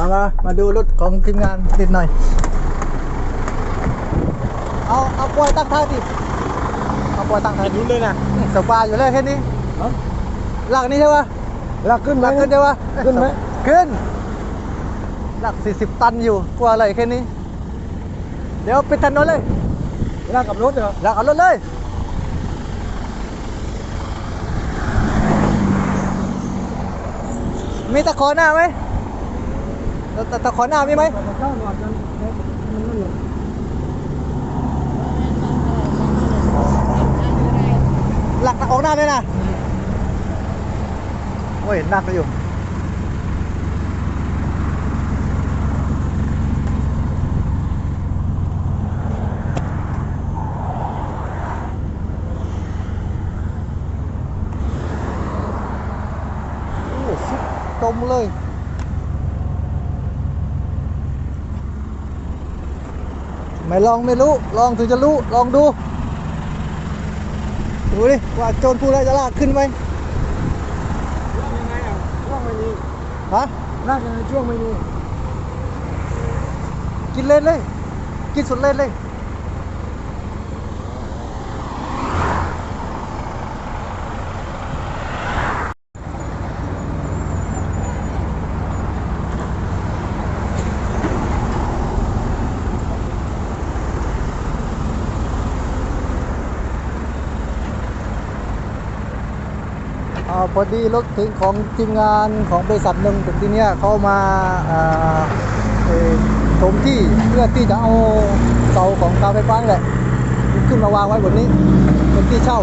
มามามาดูรถของทีมงานนิดหน่อย เอาเอาปล่อยตั้งท่าดิเอาปล่อยตั้งท่าดิลุ้นเลยนะอืมสบายอยู่เลยแค่นี้หลักนี้ใช่ปะลากขึ้นหลักขึ้นได้ปะขึ้นไหมขึ้น หลักสี่สิบตันอยู่กลัวอะไรแค่นี้ เดี๋ยวไปถนนเลยลากกับรถเหรอหลักเอารถเลยมีตะขอหน้าไหม ตะตะตะขอหน้ามีไหมเข้าหนอนมันหลักออกหน้าด้วยนะโอ้ยหนักอยู่โอ้สุดจมเลย ไม่ลองไม่รู้ ลองถึงจะรู้ ลองดู ดูดิ ว่าโจรผู้ร้ายจะลากขึ้นไหมลากยังไงอะช่วงไม่มีฮะลากยังไงช่วงไม่มี กินเล่นเลย กินสุดเล่นเลย พอดีรถถึงของทีมงานของบริษัทหนึ่งถึงที่เนี้ยเขามาถมที่เพื่อที่จะเอาเสาของการไฟฟ้าแหละขึ้นมาวางไว้บนนี้เป็นที่เช่า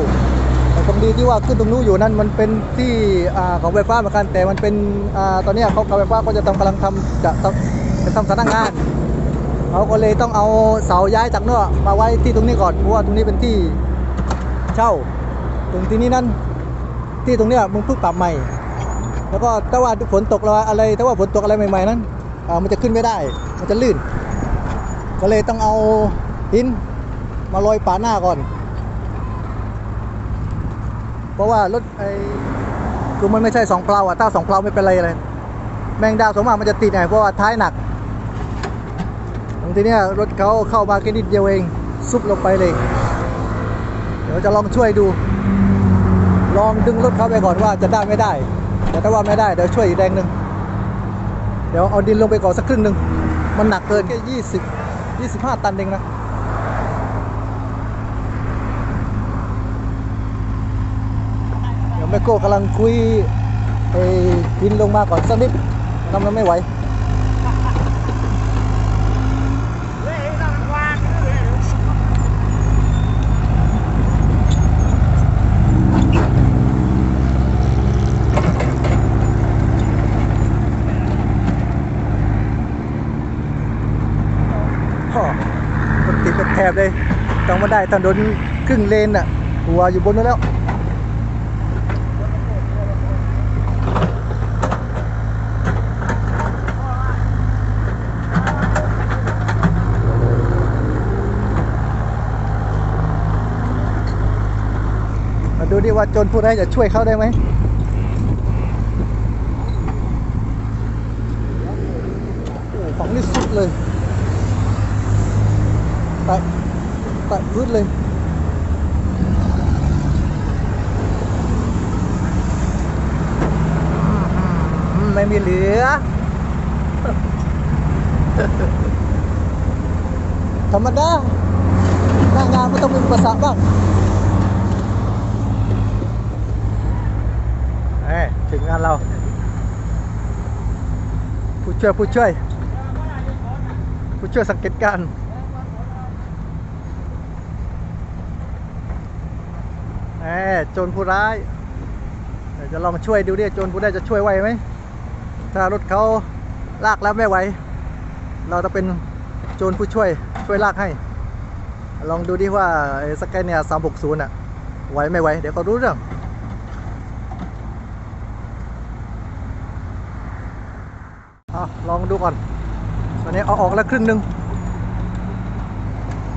แต่ตรงดีที่ว่าขึ้นตรงนู้นอยู่นั่นมันเป็นที่ของไฟฟ้าเหมือนกันแต่มันเป็นอตอนนี้เขาการไฟฟ้าก็จะทำกำลังทำจะทำจะทำสำนักงานเขาก็เลยต้องเอาเสาย้ายจากเนื้อมาไว้ที่ตรงนี้ก่อนเพราะว่าตรงนี้เป็นที่เช่าตรงที่นี้นั้น ที่ตรงเนี้ยมึงเพิ่งปรับใหม่ แล้วก็ถ้าว่าฝนตกอะไรถ้าว่าฝนตกอะไรใหม่ ๆ นั้นอ่ามันจะขึ้นไม่ได้ มันจะลื่น ก็เลยต้องเอาหินมาลอยป่าหน้าก่อน เพราะว่ารถไอ้คือมันไม่ใช่สองเพลาอะถ้าสองเพลาไม่เป็นไรเลย แมงดาสมมากมันจะติดไงเพราะว่าท้ายหนักตรงที่เนี้ยรถเขาเข้ามาแค่นิดเดียวเอง ซุบลงไปเลย เดี๋ยวจะลองช่วยดู ลองดึงรถเขาไปก่อนว่าจะได้ไม่ได้ แต่ถ้าว่าไม่ได้เดี๋ยวช่วยอีกแรงหนึ่งเดี๋ยวเอาดินลงไปก่อนสักครึ่งหนึ่งมันหนักเกินแค่ยี่สิบยี่สิบห้าตันเองนะเดี๋ยวแม่โก้กำลังคุยไอ้ดินลงมาก่อนสักนิดทำมันไม่ไหว เฮ้ยนั่นมันวางเลย พ่อรถติดเป็นแถบเลยต้องมา ได้ถนนครึ่งเลนอะ หัวอยู่บนนั้นแล้วมาดูดิว่าจรผู้ร้ายจะช่วยเขาได้ไหมโอ้ของนี่สุดเลยไป สรรคบ้างเอ้ยถึงงานเราผู้ช่วยผู้ช่วย ผู้ช่วยสังเกตการณ์แหม โจรผู้ร้ายจะลองช่วยดูดิโจรผู้ร้จะช่วยไหวไหมถ้ารถเขาลากแล้วไม่ไหว เราจะเป็นโจรผู้ช่วยช่วยลากให้ ลองดูดิว่าสแกนเนี่ยสามหกศูนย์อะไหวไม่ไหว เดี๋ยวก็รู้เรื่องอลองดูก่อนตอนนี้เอาออกแล้วครึ่งหนึ่ง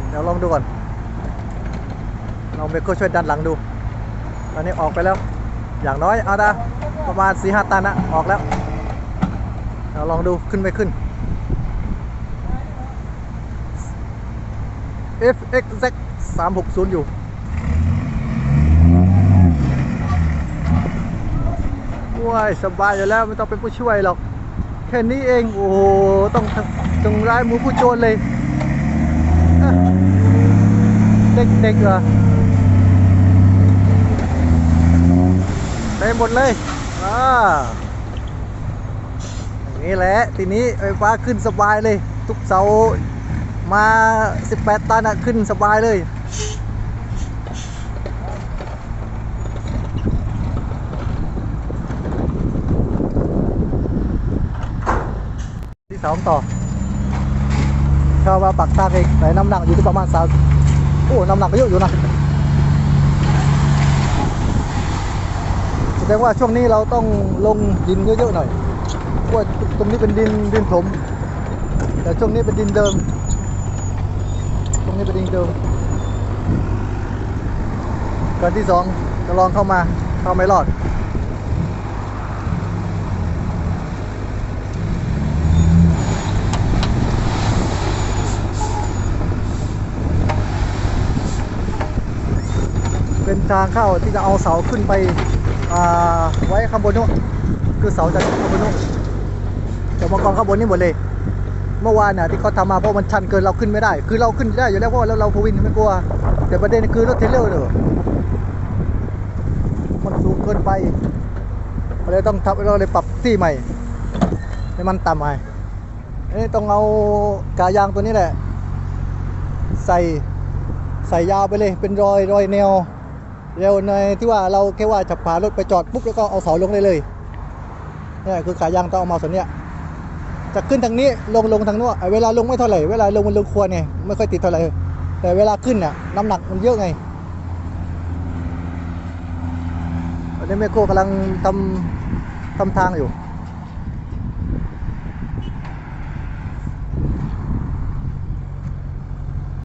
เดี๋ยวลองดูก่อนลองเบโก้ช่วยดันหลังดู ตอนนี้ออกไปแล้ว อย่างน้อยเอาดะประมาณ4ีหตันนะออกแล้วเราลองดูขึ้นไม่ขึ้น FXZ 360 อยู่ว้ายสบายอยู่แล้วไม่ต้องเป็นผู้ช่วยหรอก แค่นี้เอง โอ้โห ต้องต้องร้ายมือผู้โจรเลย เด็กๆเหรอ ได้หมดเลยอ่าอย่างนี้แหละทีนี้ไฟฟ้าขึ้นสบายเลย ทุกเสามา 18 ตันอะขึ้นสบายเลยที่สองต่อชาวมาปักซากเองแต่น้ำหนักอยู่ที่ประมาณสามโอ้ น้ำหนักก็เยอะอยู่นะ แสดงว่าช่วงนี้เราต้องลงดินเยอะๆหน่อยเพราะว่าตรงนี้เป็นดินดินถม แต่ช่วงนี้เป็นดินเดิม ตรงนี้เป็นดินเดิมการที่สองจะลองเข้ามาเข้าไม่รอดเป็นทางเข้าที่จะเอาเสาขึ้นไป ไว้ข้างบนนู้นคือเสาจะข้างบนนู้นจะมากองข้างบนนี่หมดเลย เมื่อวานน่ะที่เขาทำมาเพราะมันชันเกินเราขึ้นไม่ได้ คือเราขึ้นได้อยู่แล้วเพราะว่าเราเราพวินไม่กลัว แต่ประเด็นคือรถเทรลเลอร์เนี่ยมันสูงเกินไปเราเลยต้องทำเราเลยปรับที่ใหม่ให้มันต่ำไปอันนี้ต้องเอากายางตัวนี้แหละ ใส่ใส่ยาวไปเลยเป็นรอยรอยแนว เร็วในที่ว่าเราแค่ว่าจะพารถไปจอดปุ๊บแล้วก็เอาเสาลงได้เลยนี่คือขายางต้องเอามาส่วนเนี้ยจะขึ้นทางนี้ลงลงทางนู้นเวลาลงไม่เท่าไหร่เวลาลงมันลงควรไงไม่ค่อยติดเท่าไหร่แต่เวลาขึ้นน่ะน้ำหนักมันเยอะไงตอนนี้แม่โคกำลังทำทำทางอยู่